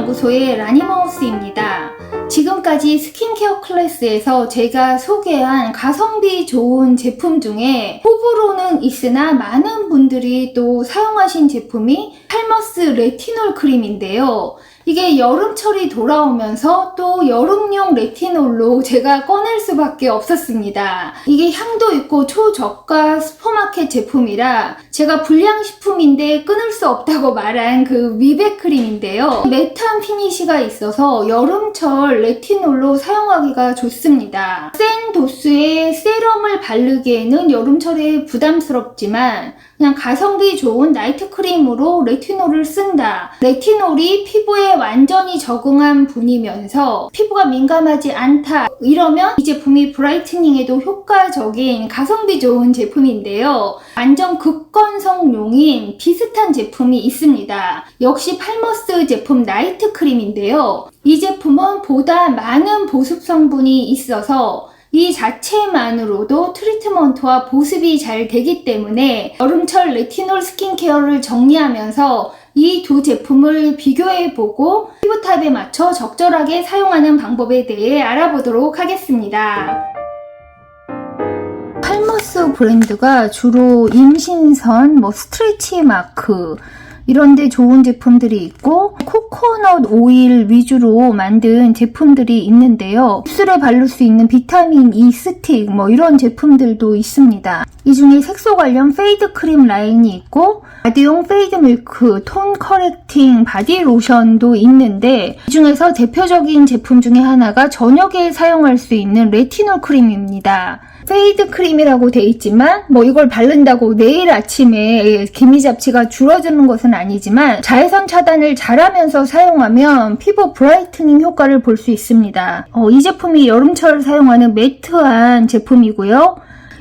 연구소의 라니마우스입니다. 지금까지 스킨케어 클래스에서 제가 소개한 가성비 좋은 제품 중에 호불호는 있으나 많은 분들이 또 사용하신 제품이 팔머스 레티놀 크림인데요. 이게 여름철이 돌아오면서 또 여름용 레티놀로 제가 꺼낼 수밖에 없었습니다. 이게 향도 있고 초저가 슈퍼마켓 제품이라 제가 불량식품인데 끊을 수 없다고 말한 그 미백 크림인데요. 매트한 피니시가 있어서 여름철 레티놀로 사용하기가 좋습니다. 센 도수의 세럼을 바르기에는 여름철에 부담스럽지만 그냥 가성비 좋은 나이트 크림으로 레티놀을 쓴다. 레티놀이 피부에 완전히 적응한 분이면서 피부가 민감하지 않다. 이러면 이 제품이 브라이트닝에도 효과적인 가성비 좋은 제품인데요. 완전 극건성용인 비슷한 제품이 있습니다. 역시 팔머스 제품 나이트 크림인데요. 이 제품은 보다 많은 보습 성분이 있어서 이 자체만으로도 트리트먼트와 보습이 잘 되기 때문에 여름철 레티놀 스킨케어를 정리하면서 이 두 제품을 비교해보고 피부탑에 맞춰 적절하게 사용하는 방법에 대해 알아보도록 하겠습니다. 팔머스 브랜드가 주로 임신선, 뭐 스트레치 마크, 이런데 좋은 제품들이 있고 코코넛 오일 위주로 만든 제품들이 있는데요. 입술에 바를 수 있는 비타민 E 스틱 뭐 이런 제품들도 있습니다. 이 중에 색소 관련 페이드 크림 라인이 있고 바디용 페이드 밀크, 톤 커렉팅 바디 로션도 있는데 이 중에서 대표적인 제품 중에 하나가 저녁에 사용할 수 있는 레티놀 크림입니다. 페이드 크림이라고 돼 있지만 뭐 이걸 바른다고 내일 아침에 기미 잡티가 줄어드는 것은 아니지만 자외선 차단을 잘하면서 사용하면 피부 브라이트닝 효과를 볼 수 있습니다. 어, 이 제품이 여름철 사용하는 매트한 제품이고요.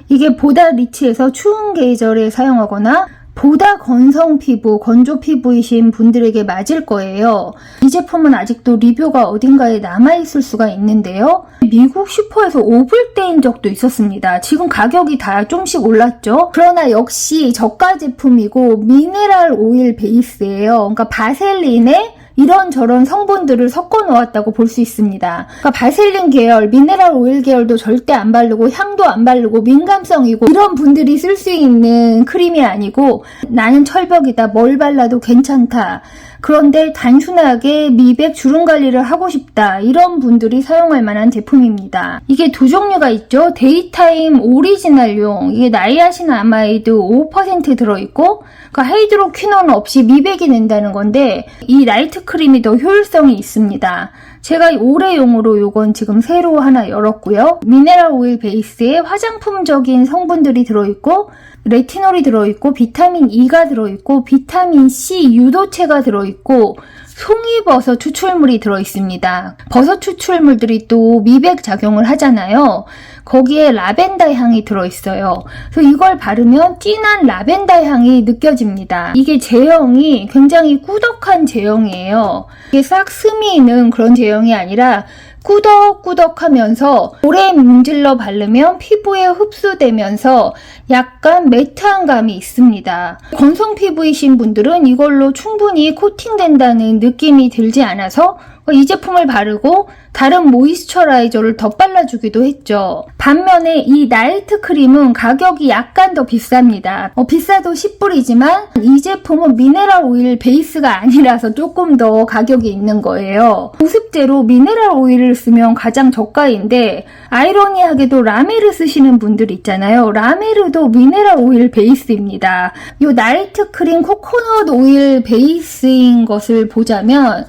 이게 보다 리치해서 추운 계절에 사용하거나 보다 건성 피부, 건조 피부이신 분들에게 맞을 거예요. 이 제품은 아직도 리뷰가 어딘가에 남아있을 수가 있는데요. 미국 슈퍼에서 5불대인 적도 있었습니다. 지금 가격이 다 좀씩 올랐죠. 그러나 역시 저가 제품이고 미네랄 오일 베이스예요. 그러니까 바셀린에 이런저런 성분들을 섞어 놓았다고 볼 수 있습니다. 그러니까 바셀린 계열, 미네랄 오일 계열도 절대 안 바르고 향도 안 바르고 민감성이고 이런 분들이 쓸 수 있는 크림이 아니고 나는 철벽이다. 뭘 발라도 괜찮다. 그런데 단순하게 미백 주름 관리를 하고 싶다. 이런 분들이 사용할 만한 제품입니다. 이게 두 종류가 있죠. 데이타임 오리지널용. 이게 나이아신 아마이드 5% 들어있고 그러니까 헤이드로퀴논 없이 미백이 된다는 건데 이 나이트 크림이 더 효율성이 있습니다. 제가 올해용으로 이건 지금 새로 하나 열었고요. 미네랄 오일 베이스에 화장품적인 성분들이 들어있고 레티놀이 들어있고 비타민 E가 들어있고 비타민 C 유도체가 들어있고 송이버섯 추출물이 들어있습니다. 버섯 추출물들이 또 미백 작용을 하잖아요. 거기에 라벤더 향이 들어있어요. 그래서 이걸 바르면 진한 라벤더 향이 느껴집니다. 이게 제형이 굉장히 꾸덕한 제형이에요. 이게 싹 스미는 그런 제형이 아니라 꾸덕꾸덕하면서 오래 문질러 바르면 피부에 흡수되면서 약간 매트한 감이 있습니다. 건성 피부이신 분들은 이걸로 충분히 코팅된다는 느낌이 들지 않아서 이 제품을 바르고 다른 모이스처라이저를 더 발라주기도 했죠. 반면에 이 나이트 크림은 가격이 약간 더 비쌉니다. 어, 비싸도 10불이지만 이 제품은 미네랄 오일 베이스가 아니라서 조금 더 가격이 있는 거예요. 보습제로 미네랄 오일을 쓰면 가장 저가인데 아이러니하게도 라메르 쓰시는 분들 있잖아요. 라메르도 미네랄 오일 베이스입니다. 이 나이트 크림 코코넛 오일 베이스인 것을 보자면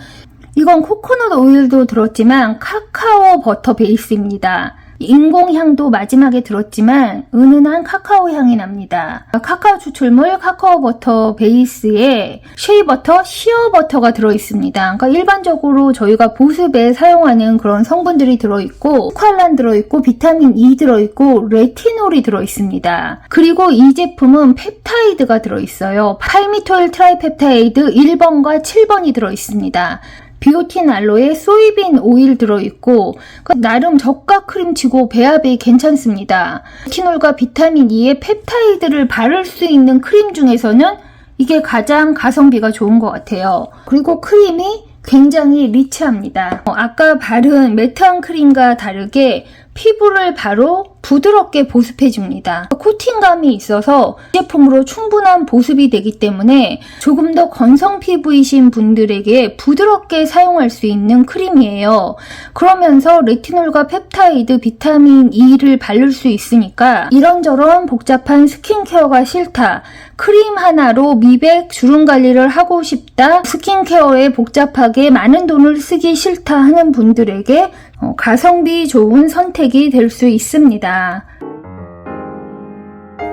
이건 코코넛 오일도 들었지만 카카오 버터 베이스입니다. 인공향도 마지막에 들었지만 은은한 카카오 향이 납니다. 카카오 추출물 카카오 버터 베이스에 쉐이버터, 시어버터가 들어있습니다. 그러니까 일반적으로 저희가 보습에 사용하는 그런 성분들이 들어있고 ኳ란 들어있고 비타민 E 들어있고 레티놀이 들어있습니다. 그리고 이 제품은 펩타이드가 들어있어요. 팔미토일 트라이펩타이드 1번과 7번이 들어있습니다. 비오틴 알로에 소이빈 오일 들어있고 나름 저가 크림치고 배합이 괜찮습니다. 티놀과 비타민 E의 펩타이드를 바를 수 있는 크림 중에서는 이게 가장 가성비가 좋은 것 같아요. 그리고 크림이 굉장히 리치합니다. 어, 아까 바른 매트한 크림과 다르게 피부를 바로 부드럽게 보습해줍니다. 코팅감이 있어서 제품으로 충분한 보습이 되기 때문에 조금 더 건성 피부이신 분들에게 부드럽게 사용할 수 있는 크림이에요. 그러면서 레티놀과 펩타이드, 비타민 E를 바를 수 있으니까 이런저런 복잡한 스킨케어가 싫다. 크림 하나로 미백, 주름 관리를 하고 싶다. 스킨케어에 복잡하게 많은 돈을 쓰기 싫다 하는 분들에게 어, 가성비 좋은 선택이 될 수 있습니다.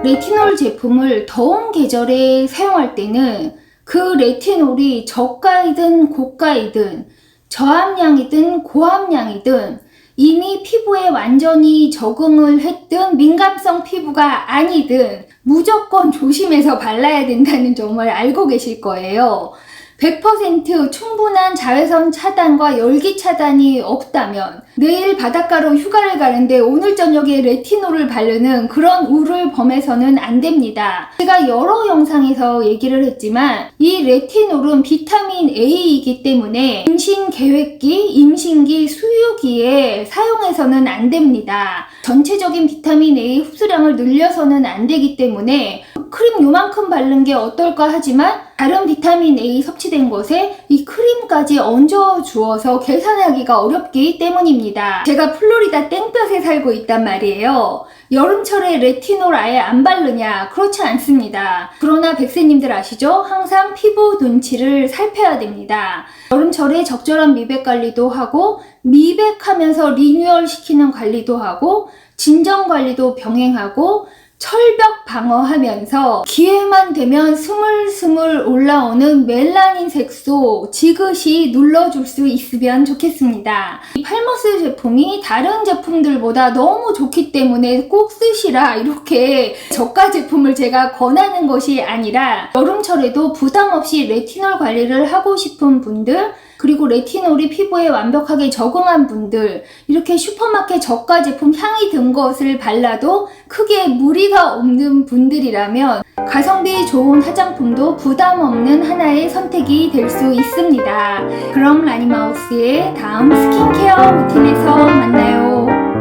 레티놀 제품을 더운 계절에 사용할 때는 그 레티놀이 저가이든 고가이든 저함량이든 고함량이든 이미 피부에 완전히 적응을 했든 민감성 피부가 아니든 무조건 조심해서 발라야 된다는 점을 알고 계실 거예요. 100% 충분한 자외선 차단과 열기 차단이 없다면 내일 바닷가로 휴가를 가는데 오늘 저녁에 레티놀을 바르는 그런 우를 범해서는 안 됩니다. 제가 여러 영상에서 얘기를 했지만 이 레티놀은 비타민 A이기 때문에 임신 계획기, 임신기, 수유기에 사용해서는 안 됩니다. 전체적인 비타민 A 흡수량을 늘려서는 안 되기 때문에 크림 요만큼 바른 게 어떨까 하지만 다른 비타민 A 섭취된 것에 이 크림까지 얹어 주어서 계산하기가 어렵기 때문입니다. 제가 플로리다 땡볕에 살고 있단 말이에요. 여름철에 레티놀 아예 안 바르냐? 그렇지 않습니다. 그러나 백세님들 아시죠? 항상 피부 눈치를 살펴야 됩니다. 여름철에 적절한 미백 관리도 하고 미백하면서 리뉴얼 시키는 관리도 하고 진정 관리도 병행하고 철벽 방어하면서 기회만 되면 스물스물 올라오는 멜라닌 색소 지그시 눌러줄 수 있으면 좋겠습니다. 이 팔머스 제품이 다른 제품들보다 너무 좋기 때문에 꼭 쓰시라 이렇게 저가 제품을 제가 권하는 것이 아니라 여름철에도 부담 없이 레티놀 관리를 하고 싶은 분들 그리고 레티놀이 피부에 완벽하게 적응한 분들, 이렇게 슈퍼마켓 저가 제품 향이 든 것을 발라도 크게 무리가 없는 분들이라면 가성비 좋은 화장품도 부담 없는 하나의 선택이 될 수 있습니다. 그럼 라니마우스의 다음 스킨케어 루틴에서 만나요.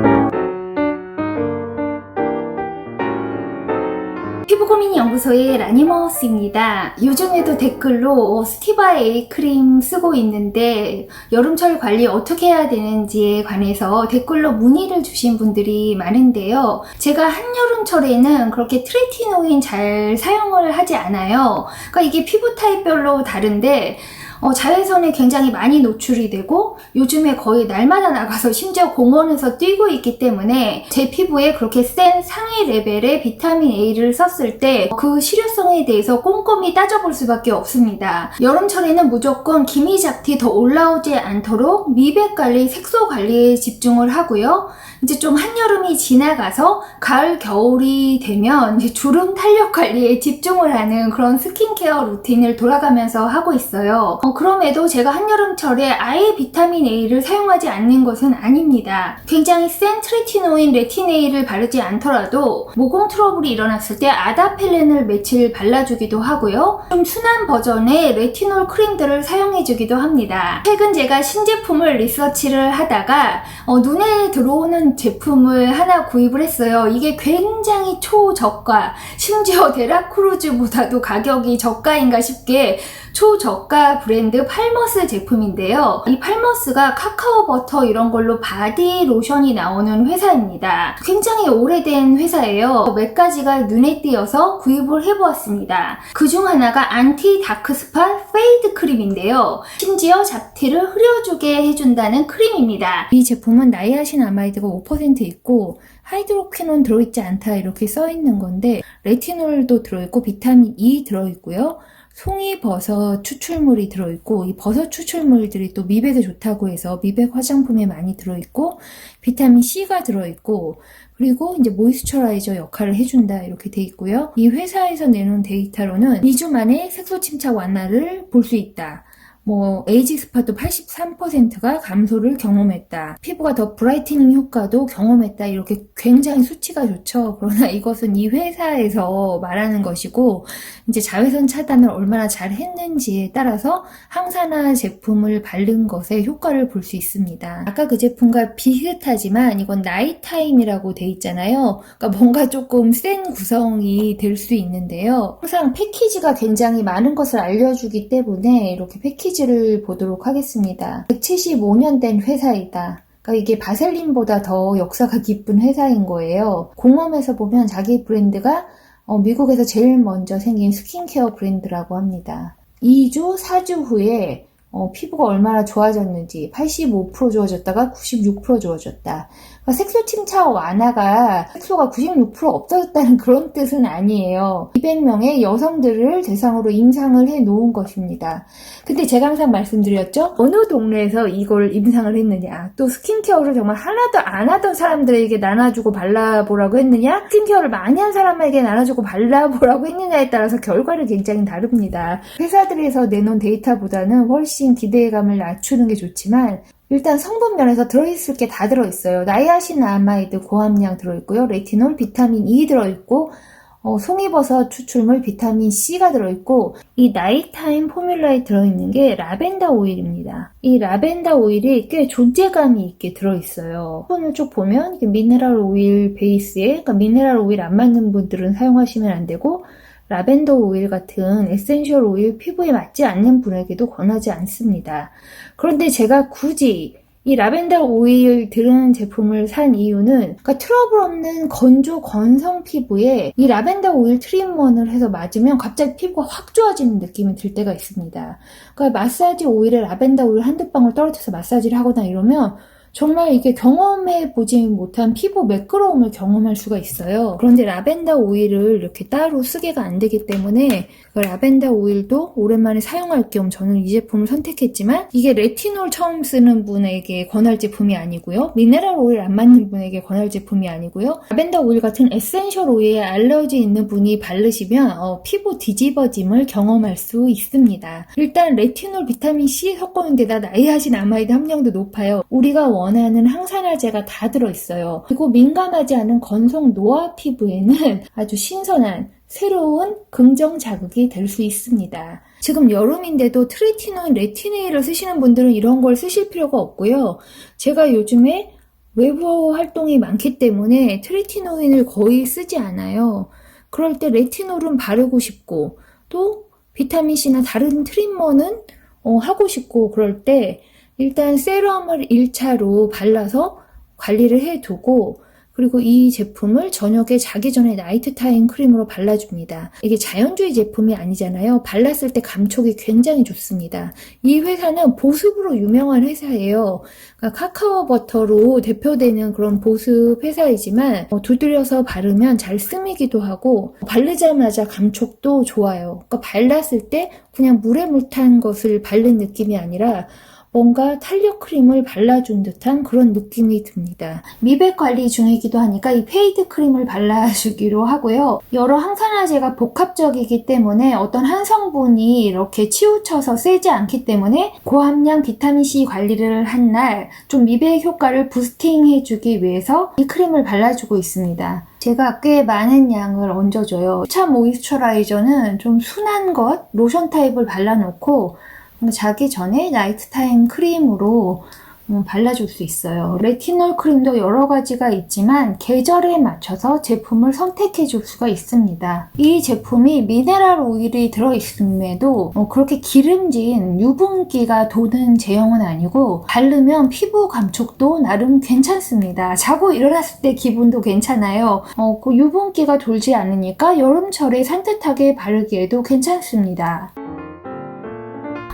피부 고민 연구소의 라니머스입니다. 요즘에도 댓글로 어, 스티바 A 크림 쓰고 있는데 여름철 관리 어떻게 해야 되는지에 관해서 댓글로 문의를 주신 분들이 많은데요. 제가 한여름철에는 그렇게 트레티노인 잘 사용을 하지 않아요. 그러니까 이게 피부 타입별로 다른데 어, 자외선에 굉장히 많이 노출이 되고 요즘에 거의 날마다 나가서 심지어 공원에서 뛰고 있기 때문에 제 피부에 그렇게 센 상위 레벨의 비타민 A를 썼을 때 그 실효성에 대해서 꼼꼼히 따져볼 수밖에 없습니다. 여름철에는 무조건 기미 잡티 더 올라오지 않도록 미백 관리, 색소 관리에 집중을 하고요. 이제 좀 한여름이 지나가서 가을, 겨울이 되면 이제 주름 탄력 관리에 집중을 하는 그런 스킨케어 루틴을 돌아가면서 하고 있어요. 어, 그럼에도 제가 한여름철에 아예 비타민 A를 사용하지 않는 것은 아닙니다. 굉장히 센 트레티노인 레티네일을 바르지 않더라도 모공 트러블이 일어났을 때 아다펠렌을 며칠 발라주기도 하고요. 좀 순한 버전의 레티놀 크림들을 사용해주기도 합니다. 최근 제가 신제품을 리서치를 하다가 어, 눈에 들어오는 제품을 하나 구입을 했어요. 이게 굉장히 초저가, 심지어 데라크루즈보다도 가격이 저가인가 싶게 초저가 브랜드 팔머스 제품인데요. 이 팔머스가 카카오 버터 이런 걸로 바디 로션이 나오는 회사입니다. 굉장히 오래된 회사예요. 몇 가지가 눈에 띄어서 구입을 해보았습니다. 그중 하나가 안티 다크스파 페이드 크림인데요. 심지어 잡티를 흐려주게 해준다는 크림입니다. 이 제품은 나이아신 아마이드가 5% 있고 하이드로퀴논 들어있지 않다 이렇게 써있는 건데 레티놀도 들어있고 비타민 E 들어있고요. 송이버섯 추출물이 들어있고 이 버섯 추출물들이 또 미백에 좋다고 해서 미백 화장품에 많이 들어있고 비타민 C가 들어있고 그리고 이제 모이스처라이저 역할을 해준다 이렇게 돼 있고요. 이 회사에서 내놓은 데이터로는 2주 만에 색소 침착 완화를 볼 수 있다. 뭐 에이지 스팟도 83%가 감소를 경험했다. 피부가 더 브라이트닝 효과도 경험했다. 이렇게 굉장히 수치가 좋죠. 그러나 이것은 이 회사에서 말하는 것이고 이제 자외선 차단을 얼마나 잘 했는지에 따라서 항산화 제품을 바른 것의 효과를 볼 수 있습니다. 아까 그 제품과 비슷하지만 이건 나이타임이라고 돼 있잖아요. 그러니까 뭔가 조금 센 구성이 될 수 있는데요. 항상 패키지가 굉장히 많은 것을 알려주기 때문에 이렇게 패키지 를 보도록 하겠습니다. 175년 된 회사이다. 그러니까 이게 바셀린보다 더 역사가 깊은 회사인 거예요. 공홈에서 보면 자기 브랜드가 어, 미국에서 제일 먼저 생긴 스킨케어 브랜드라고 합니다. 2주, 4주 후에 어, 피부가 얼마나 좋아졌는지 85% 좋아졌다가 96% 좋아졌다. 그러니까 색소 침착 완화가 색소가 96% 없어졌다는 그런 뜻은 아니에요. 200명의 여성들을 대상으로 임상을 해 놓은 것입니다. 근데 제가 항상 말씀드렸죠? 어느 동네에서 이걸 임상을 했느냐? 또 스킨케어를 정말 하나도 안 하던 사람들에게 나눠주고 발라보라고 했느냐? 스킨케어를 많이 한 사람에게 나눠주고 발라보라고 했느냐에 따라서 결과를 굉장히 다릅니다. 회사들에서 내놓은 데이터보다는 훨씬 기대감을 낮추는 게 좋지만 일단 성분 면에서 들어있을 게 다 들어있어요. 나이아신 아마이드 고함량 들어있고요. 레티놀, 비타민 E 들어있고 어, 송이버섯 추출물 비타민 C가 들어있고 이 나이타임 포뮬러에 들어있는 게 라벤더 오일입니다. 이 라벤더 오일이 꽤 존재감이 있게 들어있어요. 성분을 쭉 보면 미네랄 오일 베이스에 그러니까 미네랄 오일 안 맞는 분들은 사용하시면 안 되고 라벤더 오일 같은 에센셜 오일 피부에 맞지 않는 분에게도 권하지 않습니다. 그런데 제가 굳이 이 라벤더 오일 들은 제품을 산 이유는 그러니까 트러블 없는 건조 건성 피부에 이 라벤더 오일 트리트먼을 해서 맞으면 갑자기 피부가 확 좋아지는 느낌이 들 때가 있습니다. 그러니까 마사지 오일에 라벤더 오일 한두 방울 떨어져서 마사지를 하거나 이러면 정말 이게 경험해 보지 못한 피부 매끄러움을 경험할 수가 있어요. 그런데 라벤더 오일을 이렇게 따로 쓰게가 안 되기 때문에 그 라벤더 오일도 오랜만에 사용할 겸 저는 이 제품을 선택했지만 이게 레티놀 처음 쓰는 분에게 권할 제품이 아니고요. 미네랄 오일 안 맞는 분에게 권할 제품이 아니고요. 라벤더 오일 같은 에센셜 오일에 알러지 있는 분이 바르시면 어, 피부 뒤집어짐을 경험할 수 있습니다. 일단 레티놀 비타민 C 섞어놓은데다 나이아신 아마이드 함량도 높아요. 우리가 원 하는 항산화제가 다 들어있어요. 그리고 민감하지 않은 건성 노화 피부에는 아주 신선한 새로운 긍정 자극이 될 수 있습니다. 지금 여름인데도 트레티노인 레티네일을 쓰시는 분들은 이런 걸 쓰실 필요가 없고요. 제가 요즘에 외부 활동이 많기 때문에 트레티노인을 거의 쓰지 않아요. 그럴 때 레티놀은 바르고 싶고 또 비타민C나 다른 트리머는 어, 하고 싶고 그럴 때 일단 세럼을 1차로 발라서 관리를 해두고 그리고 이 제품을 저녁에 자기 전에 나이트 타임 크림으로 발라줍니다. 이게 자연주의 제품이 아니잖아요. 발랐을 때 감촉이 굉장히 좋습니다. 이 회사는 보습으로 유명한 회사예요. 그러니까 카카오 버터로 대표되는 그런 보습 회사이지만 어, 두드려서 바르면 잘 스미기도 하고 바르자마자 감촉도 좋아요. 그러니까 발랐을 때 그냥 물에 물탄 것을 바른 느낌이 아니라 뭔가 탄력 크림을 발라준 듯한 그런 느낌이 듭니다. 미백 관리 중이기도 하니까 이 페이드 크림을 발라주기로 하고요. 여러 항산화제가 복합적이기 때문에 어떤 한 성분이 이렇게 치우쳐서 세지 않기 때문에 고함량 비타민C 관리를 한 날 좀 미백 효과를 부스팅해주기 위해서 이 크림을 발라주고 있습니다. 제가 꽤 많은 양을 얹어줘요. 2차 모이스처라이저는 좀 순한 것, 로션 타입을 발라놓고 자기 전에 나이트 타임 크림으로 음, 발라줄 수 있어요. 레티놀 크림도 여러 가지가 있지만 계절에 맞춰서 제품을 선택해 줄 수가 있습니다. 이 제품이 미네랄 오일이 들어있음에도 어, 그렇게 기름진 유분기가 도는 제형은 아니고 바르면 피부 감촉도 나름 괜찮습니다. 자고 일어났을 때 기분도 괜찮아요. 어, 그 유분기가 돌지 않으니까 여름철에 산뜻하게 바르기에도 괜찮습니다.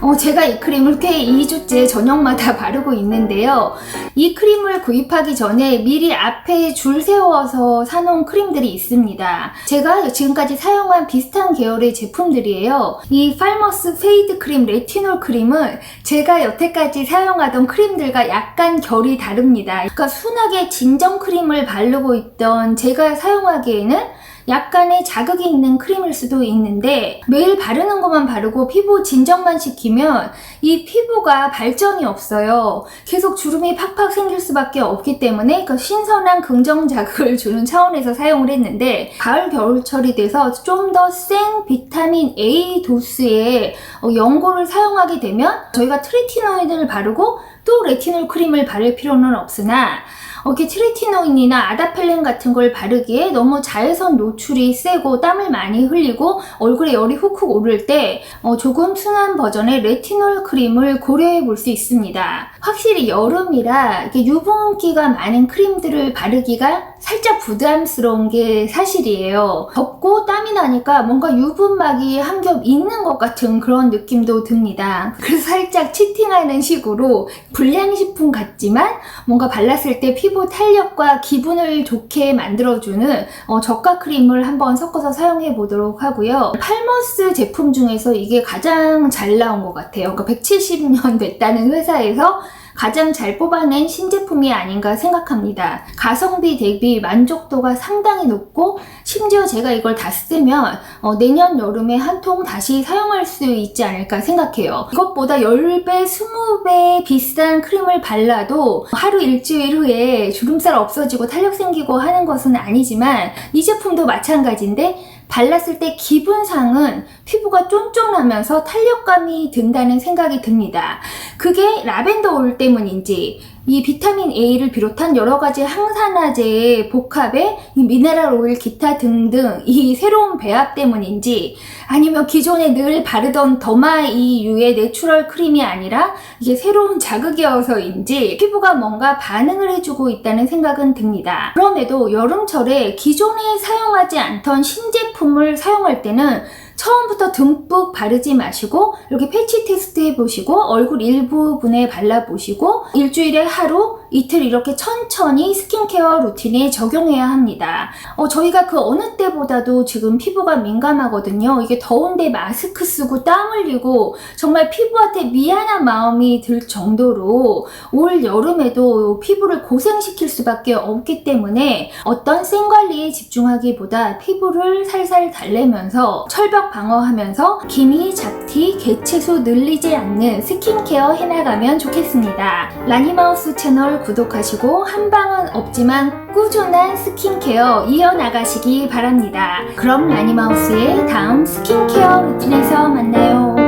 어, 제가 이 크림을 꽤 2주째 저녁마다 바르고 있는데요. 이 크림을 구입하기 전에 미리 앞에 줄 세워서 사놓은 크림들이 있습니다. 제가 지금까지 사용한 비슷한 계열의 제품들이에요. 이 팔머스 페이드 크림 레티놀 크림은 제가 여태까지 사용하던 크림들과 약간 결이 다릅니다. 그러니까 순하게 진정 크림을 바르고 있던 제가 사용하기에는 약간의 자극이 있는 크림일 수도 있는데 매일 바르는 것만 바르고 피부 진정만 시키면 이 피부가 발전이 없어요. 계속 주름이 팍팍 생길 수밖에 없기 때문에 그 신선한 긍정 자극을 주는 차원에서 사용을 했는데 가을 겨울철이 돼서 좀 더 센 비타민 A 도수의 어, 연고를 사용하게 되면 저희가 트리티노이드를 바르고 또 레티놀 크림을 바를 필요는 없으나 이렇게 트리티노인이나 아다펠렌 같은 걸 바르기에 너무 자외선 노출이 세고 땀을 많이 흘리고 얼굴에 열이 훅훅 오를 때 어, 조금 순한 버전의 레티놀 크림을 고려해 볼 수 있습니다. 확실히 여름이라 이렇게 유분기가 많은 크림들을 바르기가 살짝 부담스러운 게 사실이에요. 덥고 땀이 나니까 뭔가 유분막이 한 겹 있는 것 같은 그런 느낌도 듭니다. 그래서 살짝 치팅하는 식으로 불량식품 같지만 뭔가 발랐을 때 피부 탄력과 기분을 좋게 만들어주는 어, 저가 크림을 한번 섞어서 사용해 보도록 하고요. 팔머스 제품 중에서 이게 가장 잘 나온 것 같아요. 그러니까 170년 됐다는 회사에서 가장 잘 뽑아낸 신제품이 아닌가 생각합니다. 가성비 대비 만족도가 상당히 높고 심지어 제가 이걸 다 쓰면 어, 내년 여름에 한 통 다시 사용할 수 있지 않을까 생각해요. 이것보다 10배, 20배 비싼 크림을 발라도 하루 일주일 후에 주름살 없어지고 탄력 생기고 하는 것은 아니지만 이 제품도 마찬가지인데 발랐을 때 기분상은 피부가 쫀쫀하면서 탄력감이 든다는 생각이 듭니다. 그게 라벤더 오일 때문인지 이 비타민 A를 비롯한 여러 가지 항산화제의 복합에 이 미네랄 오일 기타 등등 이 새로운 배합 때문인지 아니면 기존에 늘 바르던 더마 이유의 내추럴 크림이 아니라 이게 새로운 자극이어서인지 피부가 뭔가 반응을 해주고 있다는 생각은 듭니다. 그럼에도 여름철에 기존에 사용하지 않던 신제품을 사용할 때는 처음부터 듬뿍 바르지 마시고 이렇게 패치 테스트 해보시고 얼굴 일부분에 발라보시고 일주일에 하루 이틀 이렇게 천천히 스킨케어 루틴에 적용해야 합니다. 어, 저희가 그 어느 때보다도 지금 피부가 민감하거든요. 이게 더운데 마스크 쓰고 땀 흘리고 정말 피부한테 미안한 마음이 들 정도로 올 여름에도 피부를 고생시킬 수밖에 없기 때문에 어떤 생 관리에 집중하기보다 피부를 살살 달래면서 철벽 방어하면서 기미, 잡티, 개체수 늘리지 않는 스킨케어 해나가면 좋겠습니다. 라니마우스 채널 구독하시고 한 방은 없지만 꾸준한 스킨케어 이어나가시기 바랍니다. 그럼 라니마우스의 다음 스킨케어 루틴에서 만나요.